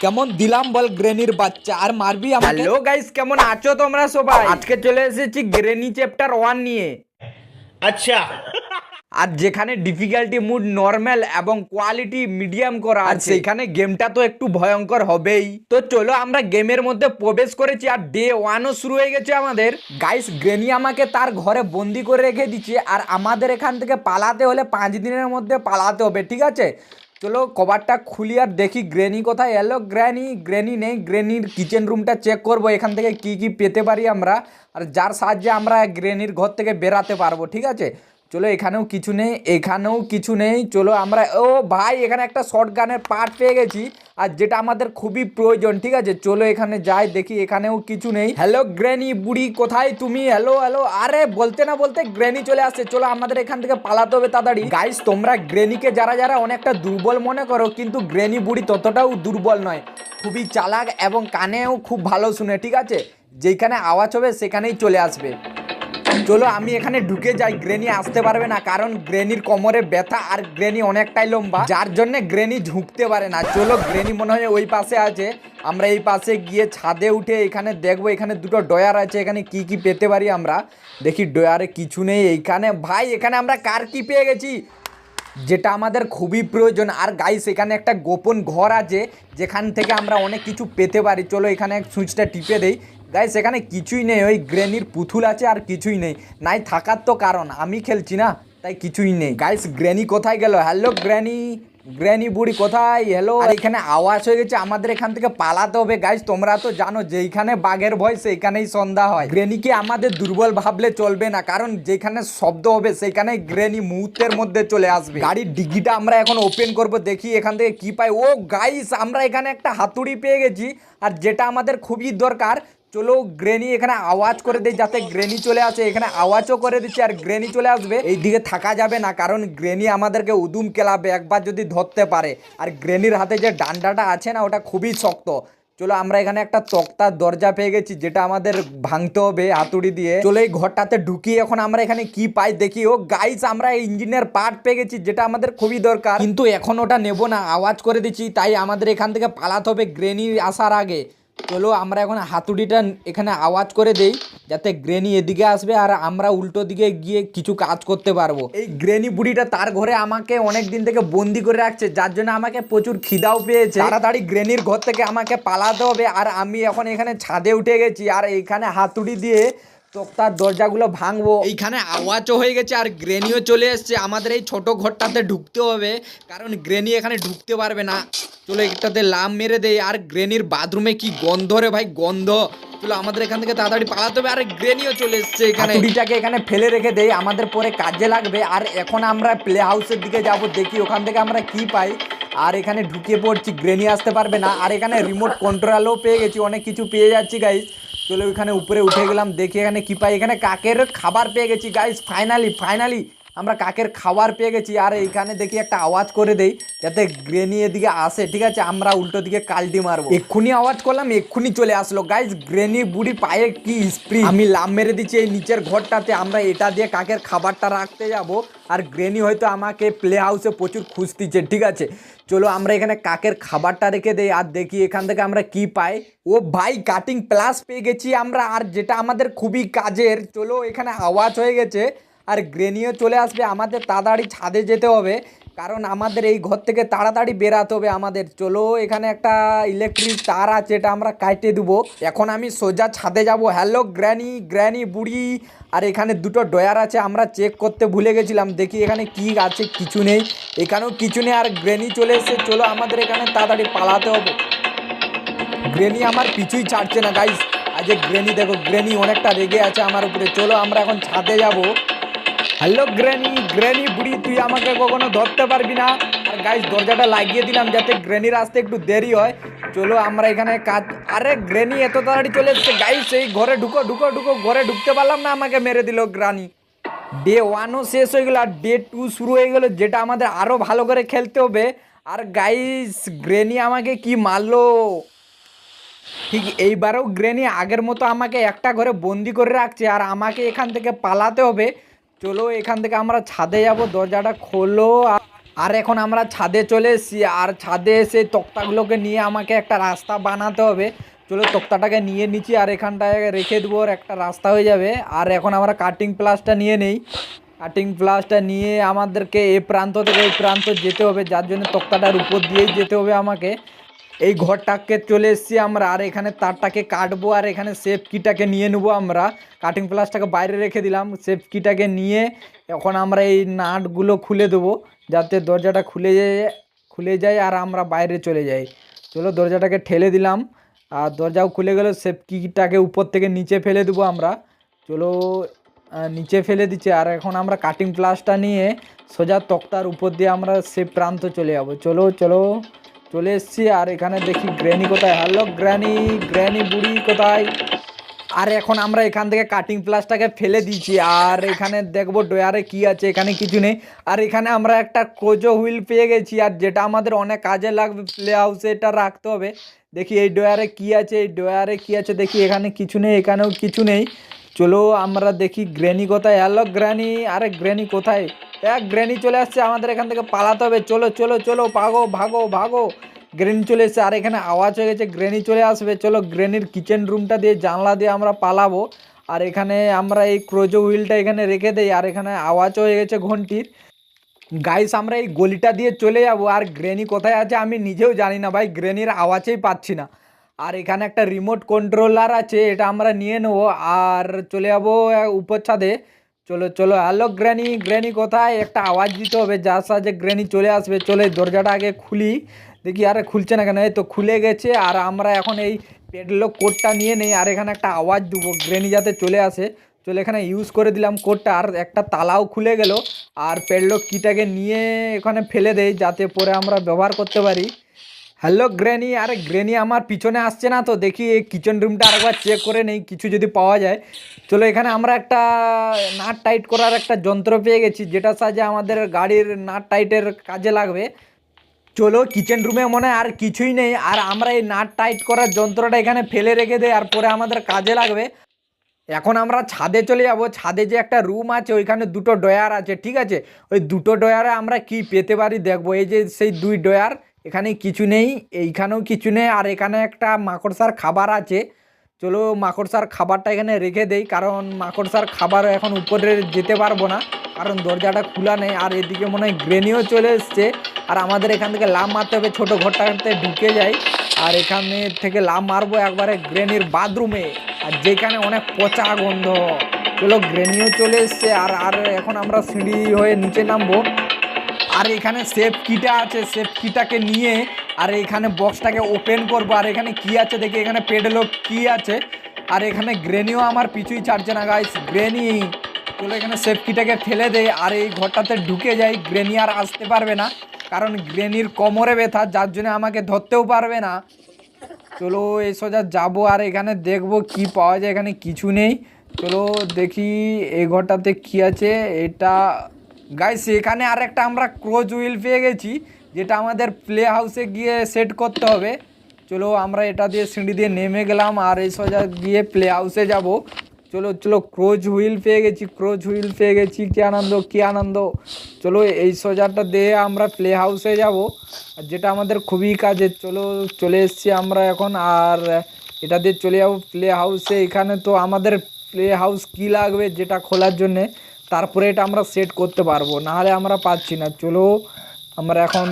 কেমন দিলাম বল গ্রেনির বাচ্চা আর মারবি হ্যালো গাইস কেমন আছো তোমরা সবাই আজকে চলে এসেছি গ্রেনি চ্যাপ্টার ওয়ান নিয়ে আচ্ছা আর যেখানে ডিফিকাল্টি মুড নর্মাল এবং কোয়ালিটি মিডিয়াম করা আছে সেখানে গেমটা তো একটু ভয়ঙ্কর হবেই। তো চলো আমরা গেমের মধ্যে প্রবেশ করেছি আর ডে ওয়ানও শুরু হয়ে গেছে আমাদের। গাইস গ্রেনি আমাকে তার ঘরে বন্দি করে রেখে দিচ্ছে আর আমাদের এখান থেকে পালাতে হলে পাঁচ দিনের মধ্যে পালাতে হবে ঠিক আছে? চলো কভারটা খুলি আর দেখি গ্রেনি কোথায়। এলো গ্র্যানি গ্রেনি নেই। গ্রেনির কিচেন রুমটা চেক করব এখান থেকে কি কি পেতে পারি আমরা। আর যার সাহায্যে আমরা গ্রেনির ঘর থেকে বেরাতে পারব ঠিক আছে? চলো এখানেও কিছু নেই, এখানেও কিছু নেই, চলো আমরা, ও ভাই, এখানে একটা শর্ট গানের পার্ট পেয়ে গেছি, আর যেটা আমাদের খুবই প্রয়োজন, ঠিক আছে? চলো এখানে যাই, দেখি এখানেও কিছু নেই। হ্যালো গ্রেনি বুড়ি, কোথায় তুমি? হ্যালো হ্যালো আরে বলতে না বলতে গ্রেনি চলে আসছে, চলো আমাদের এখান থেকে পালাতে হবে তাড়াতাড়ি। গাইস তোমরা গ্রেনিকে যারা যারা অনেকটা দুর্বল মনে করো, কিন্তু গ্রেনি বুড়ি ততটাও দুর্বল নয়। খুবই চালাক এবং কানেও খুব ভালো শুনে, ঠিক আছে? যেখানে আওয়াজ হবে, সেখানেই চলে আসবে। চলো, আমি এখানে ঢুকে যাই। গ্রেনি আসতে পারবে না, কারণ গ্রেনির কোমরে ব্যথা আর গ্রেনি অনেকটাই লম্বা। যার জন্য গ্রেনি ঝুঁকতে পারে না। চলো, গ্রেনি মনে হয় ওই পাশে আছে। আমরা এই পাশে গিয়ে ছাদে উঠে এখানে দেখব, এখানে দুটো ডয়ার আছে। এখানে কি কি পেতে পারি আমরা? দেখি ডয়ারে কিছু নেই এইখানে। ভাই, এখানে আমরা কার কি পেয়ে গেছি? যেটা আমাদের খুবই প্রয়োজন। আর গাইস এখানে একটা গোপন ঘর আছে, যেখান থেকে আমরা অনেক কিছু পেতে পারি। চলো, এখানে সুইচটা টিপে দেই। গাইস এখানে কিছুই নেই, ওই গ্রেনির পুতুল আছে আর কিছুই নেই। নাই থাকার তো কারণ, আমি খেলছি না, তাই কিছুই নেই। গাইস গ্রেনি কোথায় গেল? হ্যালো গ্র্যানি গ্র্যানি বুড়ি কোথায়? হ্যালো আর এখানে আওয়াজ হয়ে গেছে, আমাদের এখান থেকে পালাতে হবে। গাইস তোমরা তো জানো, যেইখানে বাঘের ভয়, সেইখানেই সন্ধ্যা হয়। গ্রেনিকে আমাদের দুর্বল ভাবলে চলবে না? কারণ যেখানে শব্দ হবে সেইখানে গ্রেনি মুহূর্তের মধ্যে চলে আসবে। গাড়ির ডিগিটা আমরা এখন ওপেন করব, দেখি এখান থেকে কি পাই। ও গাইস আমরা এখানে একটা হাতুড়ি পেয়ে গেছি। আর যেটা আমাদের খুবই দরকার চলো গ্রেনি এখানে আওয়াজ করে দিই যাতে গ্রেনি চলে আসে। এখানে আওয়াজও করে দিচ্ছে আর গ্রেনি চলে আসবে। এই দিকে থাকা যাবে না, কারণ গ্রেনি আমাদেরকে উদুম কেলাবে, একবার যদি ধরতে পারে। আর গ্রেনির হাতে যে ডান্ডাটা আছে না, ওটা খুবই শক্ত। চলো আমরা এখানে একটা তক্তার দরজা পেয়ে গেছি, যেটা আমাদের ভাঙতে হবে হাতুড়ি দিয়ে। চলো এই ঘরটাতে ঢুকি, এখন আমরা এখানে কি পাই দেখি। ও গাইস আমরা এই ইঞ্জিনের পার্ট পেয়ে গেছি, যেটা আমাদের খুবই দরকার। কিন্তু এখন ওটা নেব না, আওয়াজ করে দিচ্ছি, তাই আমাদের এখান থেকে পালাতে হবে গ্রেনি আসার আগে। চলো আমরা এখন হাতুড়িটা এখানে আওয়াজ করে দেই যাতে গ্রেনি এদিকে আসবে আর আমরা উল্টো দিকে গিয়ে কিছু কাজ করতে পারব। এই গ্রেনি বুড়িটা তার ঘরে আমাকে অনেক দিন থেকে বন্দি করে রাখছে যার জন্য আমাকে প্রচুর খিদাও পেয়েছে। তাড়াতাড়ি গ্রেনির ঘর থেকে আমাকে পালাতে হবে আর আমি এখন এখানে ছাদে উঠে গেছি আর এইখানে হাতুড়ি দিয়ে তোক্তার দরজাগুলো ভাঙবো। এইখানে আওয়াজও হয়ে গেছে আর গ্রেনিও চলে এসছে। আমাদের এই ছোট ঘরটাতে ঢুকতে হবে কারণ গ্রেনি এখানে ঢুকতে পারবে না। চলো একটাতে লাম মেরে দেয় আর গ্রেনির বাথরুমে কি গন্ধ রে ভাই গন্ধ। চলো আমাদের এখান থেকে তাড়াতাড়ি পালাতে হবে। আর গ্রেনিও চলে এসছে এখানে। হাতুড়িটাকে এখানে ফেলে রেখে দেই। আমাদের পরে কাজে লাগবে। আর এখন আমরা প্লে হাউসের দিকে যাব। দেখি ওখান থেকে আমরা কি পাই। আর এখানে ঢুকে পড়ছি। গ্রেনি আসতে পারবে না। আর এখানে রিমোট কন্ট্রোলও পেয়ে গেছি। অনেক কিছু পেয়ে যাচ্ছি গাইস চলো ওইখানে উপরে উঠে গেলাম, দেখি এখানে কি পাই। এখানে কাকের খাবার পেয়ে গেছি গাইস ফাইনালি ফাইনালি আমরা কাকের খাবার পেয়ে গেছি। আর এইখানে দেখি একটা আওয়াজ করে দেই, যাতে গ্রেনি এদিকে আসে, ঠিক আছে? আমরা উল্টো দিকে কালটি মারবো। এক্ষুনি আওয়াজ করলাম, এক্ষুনি চলে আসলো। গাইস গ্রেনি বুড়ি পায়ে কি স্প্রি আমি লাম মেরে দিচ্ছি এই নিচের ঘরটাতে। আমরা এটা দিয়ে কাকের খাবারটা রাখতে যাব। আর গ্রেনি হয়তো আমাকে প্লে হাউসে প্রচুর খুঁজতিছে ঠিক আছে? চলো আমরা এখানে কাকের খাবারটা রেখে দেই, আর দেখি এখান থেকে আমরা কি পাই। ও ভাই কাটিং প্লাস পেয়ে গেছি আমরা। আর যেটা আমাদের খুবই কাজের, চলো এখানে আওয়াজ হয়ে গেছে। আর গ্রেনিও চলে আসবে, আমাদের তাড়াতাড়ি ছাদে যেতে হবে। কারণ আমাদের এই ঘর থেকে তাড়াতাড়ি বেরাতে হবে আমাদের। চলো, এখানে একটা ইলেকট্রিক তার আছে, এটা আমরা কাটে দেবো। এখন আমি সোজা ছাদে যাব। হ্যালো, গ্র্যানি গ্র্যানি বুড়ি। আর এখানে দুটো ডয়ার আছে, আমরা চেক করতে ভুলে গেছিলাম। দেখি এখানে কি আছে, কিছু নেই। এখানেও কিছু নেই, আর গ্র্যানি চলে এসে চলো, আমাদের এখানে তাড়াতাড়ি পালাতে হবে। গ্রেনি আমার পিছুই ছাড়ছে না গাইস আজ গ্রেনি দেখো গ্রেনি অনেকটা রেগে আছে আমার উপরে। চলো, আমরা এখন ছাদে যাব। হ্যালো গ্রেনি গ্রেনি বুড়ি, তুই আমাকে কখনো ধরতে পারবি না? আর গাইস দরজাটা লাগিয়ে দিলাম যাতে গ্রেনির আসতে একটু দেরি হয়। চলো আমরা এখানে কাজ আরে গ্রেনি এত তাড়াতাড়ি চলে এসছে। গাইস এই ঘরে ঢুকো ঢুকো ঢুকো। ঘরে ঢুকতে পারলাম না, আমাকে মেরে দিল গ্রানি ডে ওয়ানও শেষ হয়ে গেলো, আর ডে টু শুরু হয়ে গেলো, যেটা আমাদের আরও ভালো করে খেলতে হবে। আর গাইস গ্রেনি আমাকে কি মারলো? ঠিক এইবারও গ্রেনি আগের মতো আমাকে একটা ঘরে বন্দি করে রাখছে, আর আমাকে এখান থেকে পালাতে হবে। চলো এখান থেকে আমরা ছাদে যাব, দরজাটা খোলো। আর এখন আমরা ছাদে চলে এসেছি, আর ছাদে এসে তক্তাগুলোকে নিয়ে আমাকে একটা রাস্তা বানাতে হবে। চলো তক্তাটাকে নিয়ে নিচ্ছি, আর এখানটায় রেখে দেবো আর একটা রাস্তা হয়ে যাবে। আর এখন আমরা কাটিং প্লাসটা নিয়ে নেই। কাটিং প্লাসটা নিয়ে আমাদেরকে এ প্রান্ত থেকে ওই প্রান্ত যেতে হবে, যার জন্য তক্তাটার উপর দিয়েই যেতে হবে আমাকে। এই ঘরটাকে চলে এসেছি আমরা, আর এখানে তারটাকে কাটবো, আর এখানে সেফ কিটাকে নিয়ে নেব আমরা। কাটিং প্লাসটাকে বাইরে রেখে দিলাম সেফ কিটাকে নিয়ে এখন আমরা এই নাটগুলো খুলে দেবো, যাতে দরজাটা খুলে যায় খুলে যায় আর আমরা বাইরে চলে যাই। চলো দরজাটাকে ঠেলে দিলাম, আর দরজাও খুলে গেল সেফ কিটাকে উপর থেকে নিচে ফেলে দেবো আমরা। চলো নিচে ফেলে দিচ্ছে, আর এখন আমরা কাটিং প্লাসটা নিয়ে সোজা তক্তার উপর দিয়ে আমরা সে প্রান্ত চলে যাব। চলো চলো। চলে এসছি, আর এখানে দেখি গ্র্যানি কোথায়? হ্যালো গ্র্যানি গ্র্যানি বুড়ি কোথায়? আর এখন আমরা এখান থেকে কাটিং প্লাসটাকে ফেলে দিয়েছি, আর এখানে দেখব ডয়ারে কি আছে, এখানে কিছু নেই। আর এখানে আমরা একটা কোজো হুইল পেয়ে গেছি, আর যেটা আমাদের অনেক কাজে লাগবে প্লে হাউসে এটা রাখতে হবে। দেখি এই ডয়ারে কি আছে, এই ডয়ারে কি আছে, দেখি এখানে কিছু নেই, এখানেও কিছু নেই। চলো আমরা দেখি গ্র্যানি কোথায়? হ্যালো গ্র্যানি, আরে গ্র্যানি কোথায়? এক গ্রেনি চলে আসছে, আমাদের এখান থেকে পালাতে হবে। চলো চলো চলো, ভাগো ভাগো ভাগো। গ্রেনি চলে এসেছে, আর এখানে আওয়াজ হয়ে গেছে গ্রেনি চলে আসবে। চলো গ্রেনির কিচেন রুমটা দিয়ে জানলা দিয়ে আমরা পালাবো। আর এখানে আমরা এই ক্রোজো হুইলটা এখানে রেখে দেই, আর এখানে আওয়াজ হয়ে গেছে ঘন্টির। গাইস আমরা এই গলিটা দিয়ে চলে যাব, আর গ্রেনি কোথায় আছে আমি নিজেও জানি না ভাই গ্রেনির আওয়াজেই পাচ্ছি না। আর এখানে একটা রিমোট কন্ট্রোলার আছে, এটা আমরা নিয়ে নেব। আর চলে যাব উপর ছাদে চলো চলো হ্যালো গ্র্যানি গ্র্যানি কোথায়? একটা আওয়াজ দিতে হবে, যার সাহায্যে গ্র্যানি চলে আসবে। চলে দরজাটা আগে খুলি। দেখি আরে খুলছে না কেন? এই তো খুলে গেছে, আর আমরা এখন এই পেডলক কোডটা নিয়ে নেই, আর এখানে একটা আওয়াজ দেবো গ্রেনি যাতে চলে আসে। চলে, এখানে ইউজ করে দিলাম কোডটা, আর একটা তালাও খুলে গেল। আর পেডলক কিটাকে নিয়ে এখানে ফেলে দেই, যাতে পরে আমরা ব্যবহার করতে পারি। হ্যালো গ্রেনি আরে গ্রেনি আমার পিছনে আসছে না তো, দেখি এই কিচেন রুমটা আরেকবার চেক করে নেই, কিছু যদি পাওয়া যায়। চলো এখানে আমরা একটা নাট টাইট করার একটা যন্ত্র পেয়ে গেছি যেটার সাহায্যে আমাদের গাড়ির নাট টাইটের কাজে লাগবে। চলো কিচেন রুমে মনে আর কিছুই নেই, আর আমরা এই নাট টাইট করার যন্ত্রটা এখানে ফেলে রেখে দেয় আর পরে আমাদের কাজে লাগবে। এখন আমরা ছাদে চলে যাব, ছাদে যে একটা রুম আছে, ওইখানে দুটো ডয়ার আছে, ঠিক আছে? ওই দুটো ডয়ারে আমরা কি পেতে পারি দেখব, এই যে সেই দুই ডয়ার এখানে কিছু নেই, এইখানেও কিছু নেই, আর এখানে একটা মাকড়সার খাবার আছে। চলো মাকড়সার খাবারটা এখানে রেখে দেই, কারণ মাকড়সার খাবার এখন উপরে যেতে পারব না, কারণ দরজাটা খোলা নেই, আর এদিকে মনে হয় গ্রেনিও চলে এসছে। আর আমাদের এখান থেকে লাভ মারতে হবে, ছোটো ঘরটাতে ঢুকে যাই। আর এখানে থেকে লাভ মারবো একবারে গ্রেনির বাথরুমে, আর যেখানে অনেক পচা গন্ধ। চলো গ্রেনিও চলে এসছে, আর আর এখন আমরা সিঁড়ি হয়ে নিচে নামবো। আর এখানে সেফ কিটা আছে সেফ কিটাকে নিয়ে আর এখানে বক্সটাকে ওপেন করব। আর এখানে কি আছে, দেখি এখানে পেডেলো কি আছে। আর এখানে গ্রেনিও আমার পিছুই ছাড়ছে না গাইস গ্রেনি চলো এখানে সেফ কিটাকে ফেলে দেয় আর এই ঘরটাতে ঢুকে যাই গ্রেনি আর আসতে পারবে না। কারণ গ্রেনির কোমরে ব্যথা, যার জন্য আমাকে ধরতেও পারবে না। চলো এই সোজা যাব আর এখানে দেখব কি পাওয়া যায়, এখানে কিছু নেই। চলো দেখি, এই ঘরটাতে কি আছে, এটা গাইস এখানে আর একটা আমরা ক্রোজ হুইল পেয়ে গেছি, যেটা আমাদের প্লে হাউসে গিয়ে সেট করতে হবে। চলো আমরা এটা দিয়ে সিঁড়ি দিয়ে নেমে গেলাম আর এই সোজা গিয়ে প্লে হাউসে যাব। চলো চলো, ক্রোজ হুইল পেয়ে গেছি, ক্রোজ হুইল পেয়ে গেছি। কি আনন্দ কি আনন্দ। চলো, এই সোজাটা দিয়ে আমরা প্লে হাউসে যাব। যেটা আমাদের খুবই কাজে, চলো, চলে এসেছি আমরা এখন। আর এটা দিয়ে চলে যাব প্লে হাউসে। এখানে তো আমাদের প্লে হাউস কী লাগবে, যেটা খোলার জন্যে? তারপরে এটা আমরা সেট করতে পারব। নাহলে আমরা পাচ্ছি না। চলো, আমরা এখন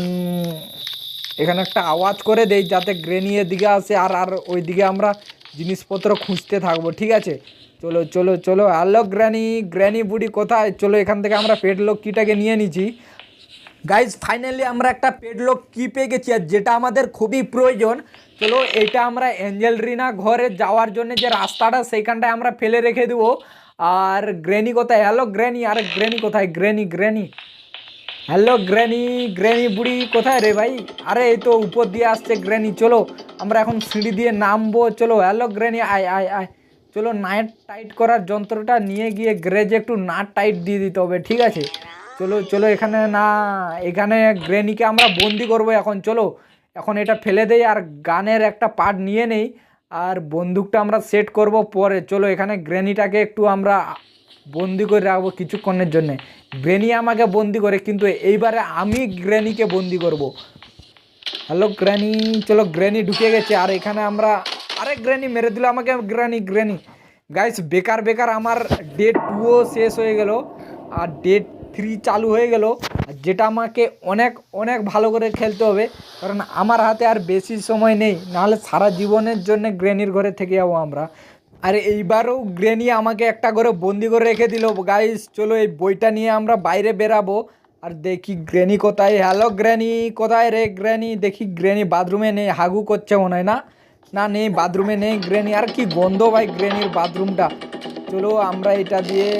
এখানে একটা আওয়াজ করে দেই যাতে গ্রেনি দিকে আসে আর আর ওই দিকে আমরা জিনিসপত্র খুঁজতে থাকব, ঠিক আছে? চলো চলো চলো। হ্যালো গ্র্যানি গ্র্যানি বুড়ি কোথায়? চলো, এখান থেকে আমরা পেটলোক কিটাকে নিয়ে নিচ্ছি। গাইজ ফাইনালি আমরা একটা পেডলক কি পেয়ে গেছি আর যেটা আমাদের খুবই প্রয়োজন। চলো, এটা আমরা অ্যাঞ্জেল রিনা ঘরে যাওয়ার জন্য যে রাস্তাটা সেইখানটায় আমরা ফেলে রেখে দেবো। আর গ্রেনি কোথায়? হ্যালো গ্রেনি, আরে গ্রেনি কোথায়? Granny granny. Hello granny granny বুড়ি কোথায় রে ভাই? আরে এই তো উপর দিয়ে আসছে গ্র্যানি চলো। আমরা এখন সিঁড়ি দিয়ে নামবো, চলো। হ্যালো গ্র্যানি আয় আয় আয়। চলো নাট টাইট করার যন্ত্রটা নিয়ে গিয়ে গ্রেজে একটু নাট টাইট দিয়ে দিতে হবে, ঠিক আছে? চলো চলো এখানে না, এখানে গ্রেনিকে আমরা বন্দি করব এখন, চলো। এখন এটা ফেলে দেই আর গানের একটা পার্ট নিয়ে নেই। আর বন্দুকটা আমরা সেট করব পরে। চলো, এখানে গ্রেনিটাকে একটু আমরা বন্দি করে রাখব কিছুক্ষণের জন্যে। গ্রেনি আমাকে বন্দি করে, কিন্তু এইবারে আমি গ্রেনিকে বন্দি করব। হ্যালো গ্র্যানি চলো গ্র্যানি ঢুকে গেছে। আর এখানে আমরা, আরে গ্র্যানি মেরে দিল আমাকে গ্র্যানি গ্র্যানি গাইস বেকার বেকার, আমার ডেট টুও শেষ হয়ে গেল। আর ডে থ্রি চালু হয়ে গেল। যেটা আমাকে অনেক অনেক ভালো করে খেলতে হবে, কারণ আমার হাতে আর বেশি সময় নেই, নাহলে সারা জীবনের জন্য গ্রেনির ঘরে থেকে যাব আমরা। আর এইবারও গ্রেনি আমাকে একটা করে বন্দি করে রেখে দিল। গাইস চলো এই বইটা নিয়ে আমরা বাইরে বেরাবো। আর দেখি গ্রেনি কোথায়। হ্যালো গ্রেনি, কোথায় রে গ্রেনি? দেখি গ্রেনি বাথরুমে নেই, হাগু করছে মনে হয় না? না, নেই, বাথরুমে নেই গ্রেনি। আর কি গন্ধ ভাই গ্রেনির বাথরুমটা। চলো আমরা এটা দিয়ে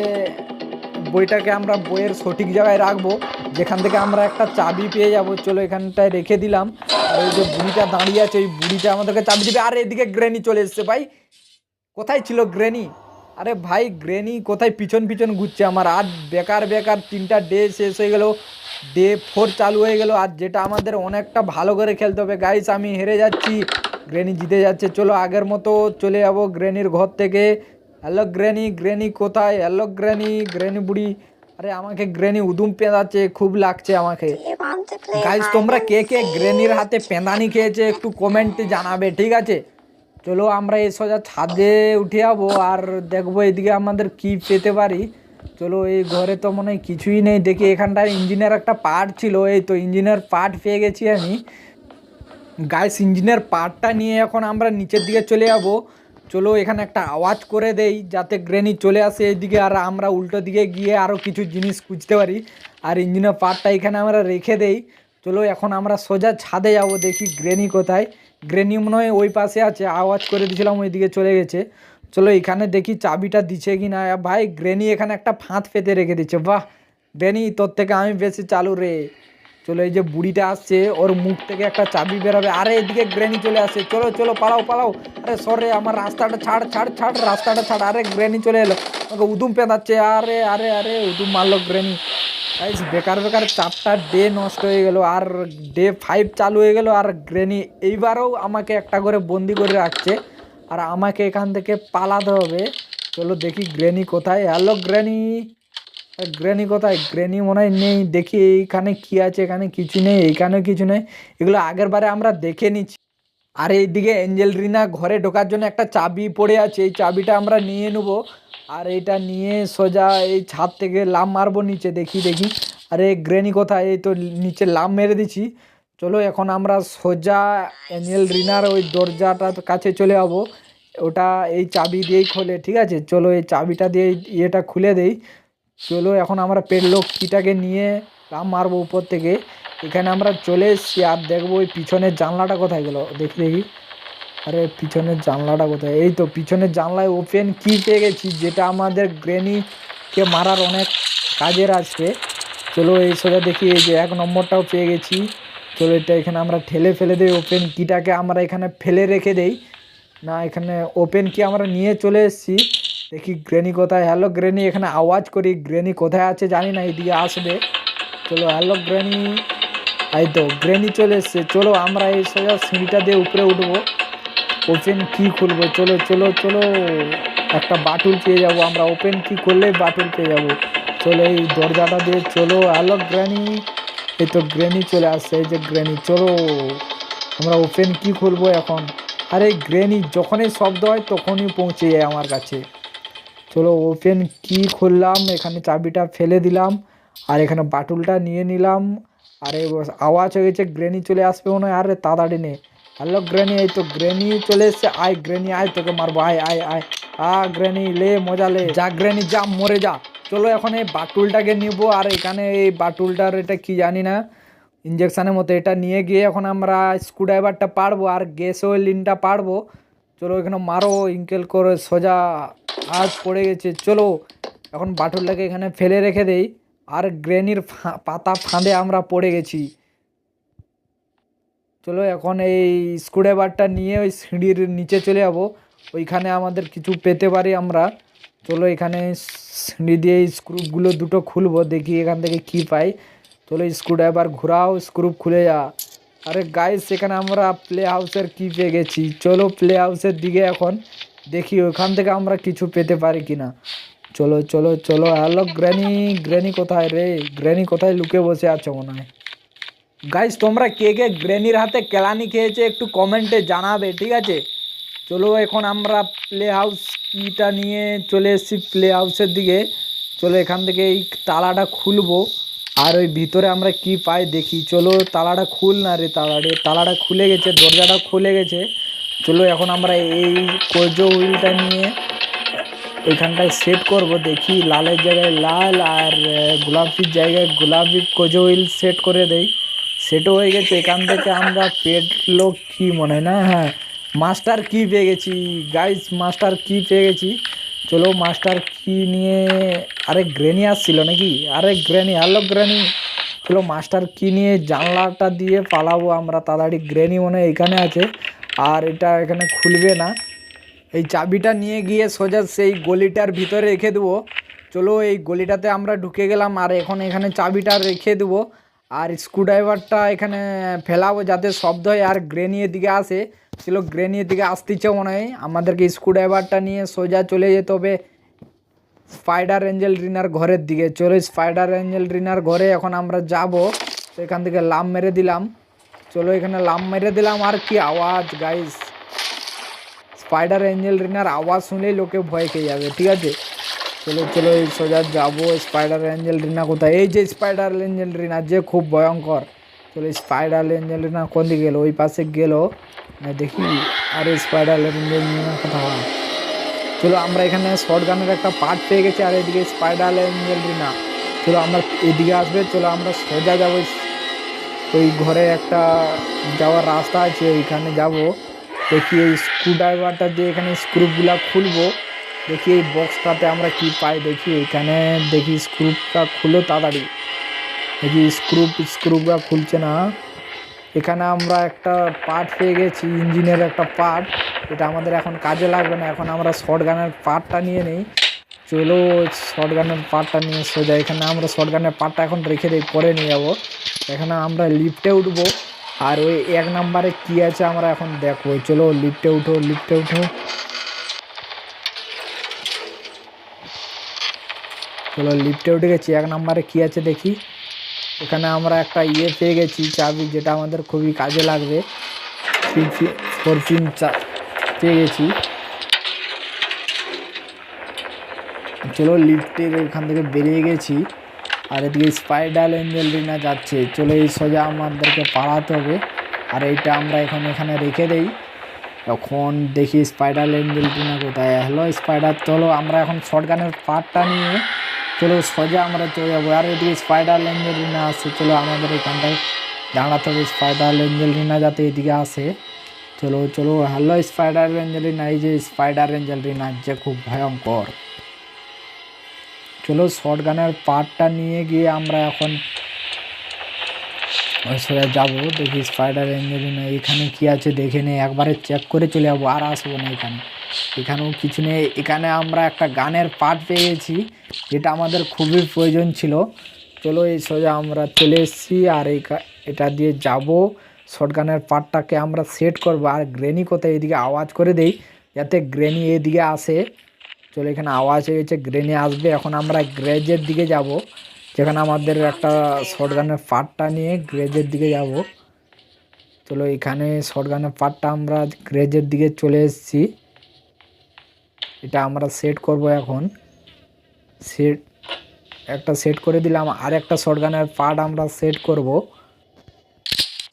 বইটাকে আমরা বইয়ের সঠিক জায়গায় রাখব। যেখান থেকে আমরা একটা চাবি পেয়ে যাব, চলো এখানটায় রেখে দিলাম। আর ওই যে বুড়িটা দাঁড়িয়ে আছে, ওই বুড়িটা আমাদেরকে চাবি দিবে। আর এদিকে গ্রেনি চলে এসছে ভাই। কোথায় ছিল গ্রেনি? আরে ভাই, গ্রেনি কোথায়? পিছন পিছন ঘুরছে আমার। আর বেকার বেকার, তিনটা ডে শেষ হয়ে গেল। ডে ফোর চালু হয়ে গেল। আর যেটা আমাদের অনেকটা ভালো করে খেলতে হবে। গাইস আমি হেরে যাচ্ছি। গ্রেনি জিতে যাচ্ছে। চলো আগের মতো চলে যাব গ্রেনির ঘর থেকে। হ্যালো গ্রেনি গ্রেনি কোথায়? হ্যালো গ্রেনি গ্রেনি বুড়ি। আরে আমাকে গ্রেনি উদুম পেঁদাচ্ছে খুব লাগছে আমাকে। গাইস তোমরা কে কে গ্রেনির হাতে পেঁদানি খেয়েছে একটু কমেন্টে জানাবে ঠিক আছে? চলো আমরা এই সোজা ছাদে উঠে যাব আর দেখব এদিকে আমাদের কি পেতে পারি। চলো এই ঘরে তো মনে হয় কিছুই নেই। দেখি এখানটায় ইঞ্জিনের একটা পার্ট ছিল এই তো ইঞ্জিনের পার্ট পেয়ে গেছি আমি। গাইস ইঞ্জিনের পার্টটা নিয়ে এখন আমরা নিচের দিকে চলে যাব। চলো এখানে একটা আওয়াজ করে দেই যাতে গ্রেনি চলে আসে এইদিকে আর আমরা উল্টো দিকে গিয়ে আরও কিছু জিনিস খুঁজতে পারি। আর ইঞ্জিনের পার্টটা এখানে আমরা রেখে দেই। চলো এখন আমরা সোজা ছাদে যাব, দেখি গ্রেনি কোথায়। গ্রেনি মনে হয় ওই পাশে আছে, আওয়াজ করে দিয়েছিলাম ওইদিকে চলে গেছে। চলো এখানে দেখি চাবিটা দিচ্ছে কি না ভাই, গ্রেনি এখানে একটা ফাঁদ পেতে রেখে দিচ্ছে। বাহ, গ্রেনি তোর থেকে আমি বেশি চালু রে। চলো এই যে বুড়িটা আসছে, ওর মুখ থেকে একটা চাবি বেরোবে। আরে এদিকে গ্রেনি চলে আসছে। চলো চলো, পালাও পালাও। আরে সরে, আমার রাস্তাটা ছাড় ছাড় ছাড়, রাস্তাটা ছাড়। আরে গ্রেনি চলে এলো। ওকে উদুম পেঁদাচ্ছে। আরে আরে আরে, উদুম মারলো গ্রেনি। গাইস বেকার বেকার চারটা ডে নষ্ট হয়ে গেল। আর ডে ফাইভ চালু হয়ে গেল। আর গ্রেনি এইবারও আমাকে একটা করে বন্দি করে রাখছে। আর আমাকে এখান থেকে পালাতে হবে। চলো দেখি গ্রেনি কোথায়। হ্যালো, গ্রেনি। গ্রেনি কোথায়? গ্রেনি মনে হয় নেই। দেখি এইখানে কি আছে, এখানে কিছু নেই, এইখানে কিছু নেই। এগুলো আগের বারে আমরা দেখে নিচ্ছি। আর এইদিকে এঞ্জেল রিনা ঘরে ঢোকার জন্য একটা চাবি পড়ে আছে। এই চাবিটা আমরা নিয়ে নেব। আর এটা নিয়ে সোজা এই ছাদ থেকে লাম মারবো নিচে। দেখি দেখি। আরে গ্রেনি কোথায়? এই তো নিচে লাম মেরে দিছি চলো এখন আমরা সোজা এঞ্জেল রিনার ওই দরজাটার কাছে চলে যাব। ওটা এই চাবি দিয়েই খোলে, ঠিক আছে? চলো এই চাবিটা দিয়ে ইয়েটা খুলে দেই। চলো এখন আমরা পেটলোক কিটাকে নিয়ে লাম মারবো উপর থেকে। এখানে আমরা চলে এসেছি আর দেখব ওই পিছনের জানলাটা কোথায় গেল? দেখি দেখি। আরে, পিছনের জানলাটা কোথায়? এই তো, পিছনের জানলায় ওপেন কি পেয়ে গেছি, যেটা আমাদের গ্রেনিকে মারার অনেক কাজের আছে। চলো, এই সোজা দেখি, এই যে এক নম্বরটাও পেয়ে গেছি। চলো, এটা এখানে আমরা ঠেলে ফেলে দিই ওপেন কিটাকে আমরা এখানে ফেলে রেখে দেই। না, এখানে ওপেন কি আমরা নিয়ে চলে এসেছি। দেখি গ্রেনি কোথায়? হ্যালো গ্রেনি এখানে আওয়াজ করি। গ্রেনি কোথায় আছে জানি না, এদিকে আসবে। চলো হ্যালো গ্রেনি এই তো গ্রেনি চলে এসছে। চলো, আমরা এই সোজা সিঁড়িটা দিয়ে উপরে উঠবো। ওপেন কি খুলবো? চলো চলো চলো। একটা বাটুল পেয়ে যাব আমরা। ওপেন কি করলে বাটুল পেয়ে যাব? চলো, এই দরজাটা দিয়ে চলো। হ্যালো গ্রেনি এই তো গ্রেনি চলে আসছে, এই যে গ্রেনি চলো, আমরা ওপেন কি খুলবো এখন? আরে গ্রেনি যখনই শব্দ হয় তখনই পৌঁছে যায় আমার কাছে। চলো ওপেন কি খুললাম, এখানে চাবিটা ফেলে দিলাম, আর এখানে বাটুলটা নিয়ে নিলাম, আরে আওয়াজ হয়ে গেছে গ্রেনি চলে আসবে মনে হয়, আরে তাড়াতাড়ি নে। হ্যালো গ্রেনি এই তো গ্রেনি চলে এসছে, আয় গ্রেনি আয় তোকে মারবো, আয় আয় আয়। আ গ্রেনি লে, মজা লে। যা গ্রেনি যা, মরে যা। চলো এখন এই বাটুলটাকে নিবো, আর এখানে এই বাটুলটার এটা কি জানি না ইঞ্জেকশানের মতো এটা নিয়ে গিয়ে এখন আমরা স্ক্রুড্রাইভারটা পারব, আর গ্যাস ওয়েলিনটা পারব। চলো এখানে মারো ইঙ্কেল করে সোজা আজ পড়ে গেছে। চলো, এখন বাটুলটাকে এখানে ফেলে রেখে দেই। আর গ্রেনির পাতা ফাঁদে আমরা পড়ে গেছি। চলো, এখন এই স্ক্রুড্রাইভারটা নিয়ে ওই সিঁড়ির নিচে চলে যাব। ওইখানে আমাদের কিছু পেতে পারি আমরা। চলো, এখানে সিঁড়ি দিয়ে স্ক্রুপগুলো দুটো খুলবো, দেখি এখান থেকে কি পাই। চলো, স্ক্রুড্রাইভার ঘোরাও স্ক্রুপ খুলে যা। আরে গাইস সেখানে আমরা প্লে হাউসের কি পেয়ে গেছি চলো প্লে হাউসের দিকে এখন দেখি ওখান থেকে আমরা কিছু পেতে পারি কি না চলো চলো চলো। হ্যালো গ্র্যানি গ্র্যানি কোথায় রে? গ্র্যানি কোথায় লুকে বসে আছো মনে হয়? গাইস তোমরা কে কে গ্র্যানির হাতে কেলানি খেয়েছে একটু কমেন্টে জানাবে, ঠিক আছে? চলো এখন আমরা প্লে হাউস কিটা নিয়ে চলে এসেছি প্লে হাউসের দিকে। চলো এখান থেকে এই তালাটা খুলবো। আর ওই ভিতরে আমরা কি পাই দেখি। চলো তালাটা খুল না রে তালাটা। তালাটা খুলে গেছে, দরজাটা খুলে গেছে। চলো এখন আমরা এই কোজো হুইলটা নিয়ে এখানটায় সেট করব। দেখি লালের জায়গায় লাল আর গোলাপির জায়গায় গোলাপি কোজো হুইল সেট করে দেই। সেটও হয়ে গেছে। এখান থেকে আমরা পেটলো কি মনে হয় না? হ্যাঁ মাস্টার কি পেয়ে গেছি? গাইস, মাস্টার কি পেয়ে গেছি? চলো মাস্টার কি নিয়ে, আরে গ্রেনি আসছিল নাকি? আরে গ্রেনি, হ্যালো গ্রেনি। চলো মাস্টার কি নিয়ে জানলাটা দিয়ে পালাবো আমরা, তাড়াতাড়ি। গ্রেনি মনে এখানে আছে, আর এটা এখানে খুলবে না। এই চাবিটা নিয়ে গিয়ে সোজা সেই গলিটার ভিতরে রেখে দেবো। চলো এই গলিটাতে আমরা ঢুকে গেলাম, আর এখন এখানে চাবিটা রেখে দেবো। আর স্ক্রুড্রাইভারটা এখানে ফেলাবো যাতে শব্দ হয়, আর গ্রেনির দিকে আসে। চলো গ্রেনির দিকে আসতে আসতেছে মনে হয়। আমাদেরকে স্ক্রুড্রাইভারটা নিয়ে সোজা চলে যেতে হবে। স্পাইডার এঞ্জেল রিনার ঘরের দিকে। চলো স্পাইডার এঞ্জেল রিনার ঘরে এখন আমরা যাব। তো এখান থেকে লাম মেরে দিলাম। চলো এখানে লাম মেরে দিলাম। আর কি আওয়াজ গাইস স্পাইডার এঞ্জেল রিনার আওয়াজ শুনলেই লোকে ভয় খেয়ে যাবে, ঠিক আছে? চলো চলো সোজা যাব। স্পাইডার এঞ্জেল রিনা কোথায়? এই যে স্পাইডার এঞ্জেল রিনা যে খুব ভয়ঙ্কর। চলো স্পাইডার এঞ্জেল না কোন দিকে গেলো? ওই পাশে গেলো। না, দেখি। আরে স্পাইডার এঞ্জেল কথা হয়। চলো, আমরা এখানে শর্ট গানের একটা পার্ট পেয়ে গেছি, আর এদিকে স্পাইডার এঞ্জেল না চলো, আমরা এদিকে আসবে। চলো, আমরা সোজা যাব। ওই ঘরে একটা যাওয়ার রাস্তা আছে, ওইখানে যাব। দেখি এই স্ক্রু ড্রাইভারটা দিয়ে এখানে স্ক্রুগুলা খুলবো। দেখি এই বক্সটাতে আমরা কি পাই। দেখি এখানে, দেখি স্ক্রুপটা খুলো তাড়াতাড়ি। দেখি স্ক্রু স্ক্রুটা খুলছে না, এখানে আমরা একটা পার্ট পেয়ে গেছি, ইঞ্জিনের একটা পার্ট এটা আমাদের এখন কাজে লাগবে না, এখন আমরা শর্ট গানের পার্টটা নিয়ে নিই। চলো শর্ট গানের পার্টটা নিয়ে সোজা, এখানে আমরা শর্ট গানের পার্টটা এখন রেখে দিই, পরে নিয়ে যাব। এখানে আমরা লিফটে উঠবো, আর ওই এক নাম্বারে কি আছে আমরা এখন দেখব। চলো লিফটে উঠো লিফটে উঠো। চলো লিফটে উঠে গেছি, এক নাম্বারে কি আছে দেখি। এখানে আমরা একটা ইয়ে পেয়ে গেছি চাবি, যেটা আমাদের খুবই কাজে লাগবে। ফোর পিন চা, পেয়ে গেছি। চলো লিফটের ওখান থেকে বেরিয়ে গেছি। আর এদিকে স্পাইডার এঞ্জেল রিনা যাচ্ছে, চলো এই সোজা আমাদেরকে পাড়াতে হবে। আর এইটা আমরা এখন এখানে রেখে দেই। এখন দেখি স্পাইডার এঞ্জেল রিনা কোথায়। হ্যালো স্পাইডার চলো আমরা এখন শর্টগানের পার্টটা নিয়ে চলো সোজা আমরা চলে যাব। আর এদিকে স্পাইডার এঞ্জেল রিনা আসছে, চলো আমাদের এখানটায় দাঁড়াতে হবে। স্পাইডার এঞ্জেল রিনা যাতে এদিকে আসে। চলো চলো হ্যালো স্পাইডার এঞ্জেল রিনা, এই যে স্পাইডার এঞ্জেল রিনা, যে খুব ভয়ঙ্কর। চলো শর্ট গানের পার্টটা নিয়ে গিয়ে আমরা এখন সোজা যাব। দেখি স্পাইডার ইঞ্জিনিয়ার এখানে কি আছে, দেখে নেই একবারে চেক করে চলে যাব। আর আসব না এখানে। এখানেও কিছু নেই এখানে আমরা একটা গানের পার্ট পেয়েছি, যেটা আমাদের খুবই প্রয়োজন ছিল। চলো এই সোজা আমরা চলে এসেছি, আর এই এটা দিয়ে যাব। শর্ট গানের পার্টটাকে আমরা সেট করব। আর গ্রেনি কোথায়? এদিকে আওয়াজ করে দেই, যাতে গ্রেনি এদিকে আসে। চলো এখানে আওয়াজ হয়ে গেছে গ্রেনে আসবে। এখন আমরা গ্রেজের দিকে যাব, যেখানে আমাদের একটা শর্টগানের পার্টটা নিয়ে গ্রেজের দিকে যাব। চলো এখানে শর্টগানের পার্টটা আমরা গ্রেজের দিকে চলে এসেছি। এটা আমরা সেট করব এখন। সেট একটা সেট করে দিলাম আর একটা শর্টগানের পার্ট আমরা সেট করব।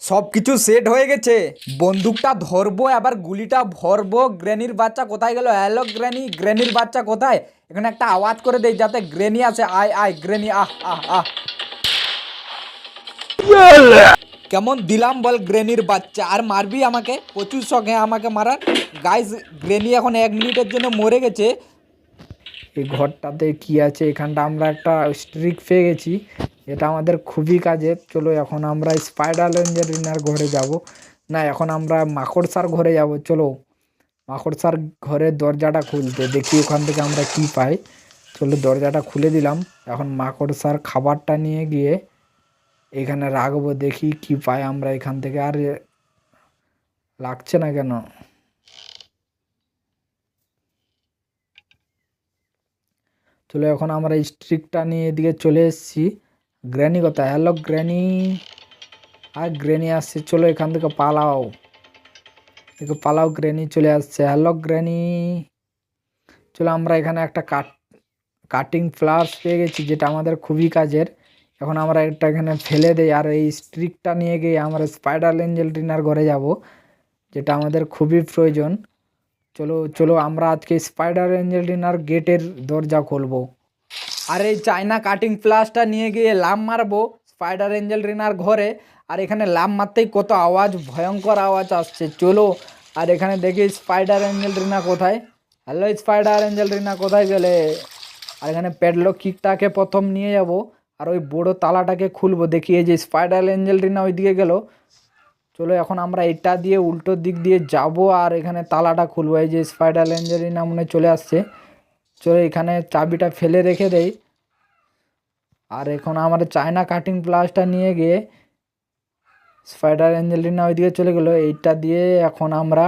সব কিছু সেট হয়ে গেছে। বন্দুকটা ধরবো আবার গুলিটা ভরবো। গ্রেনির বাচ্চা কোথায় গেল? হ্যালো গ্রেনি গ্রেনির বাচ্চা কোথায়? এখানে একটা আওয়াজ করে দেই যাতে গ্রেনি আসে। আয় আয় গ্রেনি আহ আহ আহ। কেমন দিলাম বল গ্রেনির বাচ্চা। আর মারবি আমাকে? প্রচুর শখ আমাকে মারার। গাইজ গ্রেনি এখন এক মিনিটের জন্য মরে গেছে। এই ঘরটাতে কি আছে? এখানটা আমরা একটা স্ট্রিক পেয়ে গেছি। এটা আমাদের খুবই কাজে চলো এখন আমরা স্পাইডার ইঞ্জিনিয়ার ঘরে যাব। না, এখন আমরা মাকড়সার ঘরে যাব। চলো মাকড়সার ঘরের দরজাটা খুলতে। দেখি ওখান থেকে আমরা কি পাই। চলো দরজাটা খুলে দিলাম। এখন মাকড়সার খাবারটা নিয়ে গিয়ে এখানে রাখব দেখি কি পাই আমরা এখান থেকে। আর, লাগছে না কেন? চলো এখন আমরা স্ট্রিকটা নিয়ে এদিকে চলে এসেছি। গ্র্যানি কথা হ্যালো গ্র্যানি আর গ্র্যানি আসছে। চলো এখান থেকে পালাও। দেখো পালাও গ্র্যানি চলে আসছে। হ্যালো গ্র্যানি চলো আমরা এখানে একটা কাট কাটিং ফ্লাওয়ার্স পেয়ে গেছি, যেটা আমাদের খুবই কাজের। এখন আমরা এটা এখানে ফেলে দেই আর এই স্ট্রিকটা নিয়ে গিয়ে আমরা স্পাইডার এঞ্জেল টিনার ঘরে যাব, যেটা আমাদের খুবই প্রয়োজন। চলো চলো আমরা আজকে স্পাইডার এঞ্জেল টিনার গেটের দরজা খুলবো। আর এই চায়না কাটিং প্লাসটা নিয়ে গিয়ে লাম মারবো স্পাইডার এঞ্জেল রিনার ঘরে। আর এখানে লাম মারতেই কত আওয়াজ, ভয়ঙ্কর আওয়াজ আসছে। চলো, আর এখানে দেখি স্পাইডার এঞ্জেল রিনা কোথায়? হ্যালো স্পাইডার এঞ্জেল রিনা কোথায় গেলে? আর এখানে প্যাডলক কিকটাকে প্রথম নিয়ে যাব। আর ওই বড় তালাটাকে খুলবো, দেখি এই যে স্পাইডার এঞ্জেল রিনা ওইদিকে গেল। চলো এখন আমরা এটা দিয়ে উল্টো দিক দিয়ে যাব আর এখানে তালাটা খুলবো। এই যে স্পাইডার এঞ্জেল রিনা মনে চলে আসছে। চলো এখানে চাবিটা ফেলে রেখে দেই। আর এখন আমার চায়না কাটিং প্লাসটা নিয়ে গিয়ে স্পাইডার অ্যাঞ্জেলিনা ওইদিকে চলে গেলো। এইটা দিয়ে এখন আমরা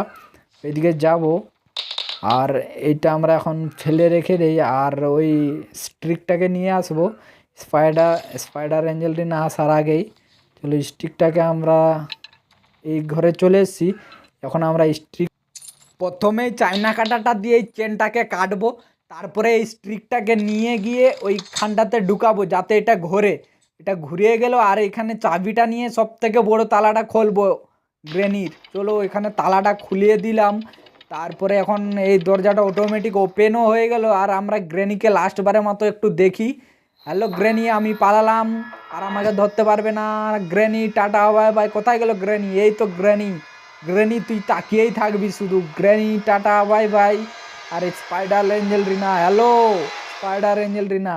ওইদিকে যাব। আর এইটা আমরা এখন ফেলে রেখে দেই। আর ওই স্ট্রিকটাকে নিয়ে আসব। স্পাইডার স্পাইডার অ্যাঞ্জেলিনা আসার আগেই। চলো স্ট্রিকটাকে আমরা এই ঘরে চলে এসেছি। এখন আমরা স্ট্রিক প্রথমেই চায়না কাটাটা দিয়ে চেনটাকে কাটবো। তারপরে এই স্ট্রিকটাকে নিয়ে গিয়ে ওই খানটাতে ঢুকাবো যাতে এটা ঘোরে। এটা ঘুরিয়ে গেল আর এখানে চাবিটা নিয়ে সব থেকে বড় তালাটা খুলবো গ্রেনির। চলো এখানে তালাটা খুলিয়ে দিলাম। তারপরে এখন এই দরজাটা অটোমেটিক ওপেনও হয়ে গেল। আর আমরা গ্রেনিকে লাস্টবারের মতো একটু দেখি। হ্যালো গ্রেনি আমি পালালাম। আর আমাকে ধরতে পারবে না। গ্রেনি টাটা, বাই ভাই কোথায় গেল গ্রেনি এই তো গ্রেনি গ্রেনি তুই তাকিয়েই থাকবি শুধু। গ্রেনি টাটা, বাই ভাই আর spider angel Rina, hello. Spider angel Rina.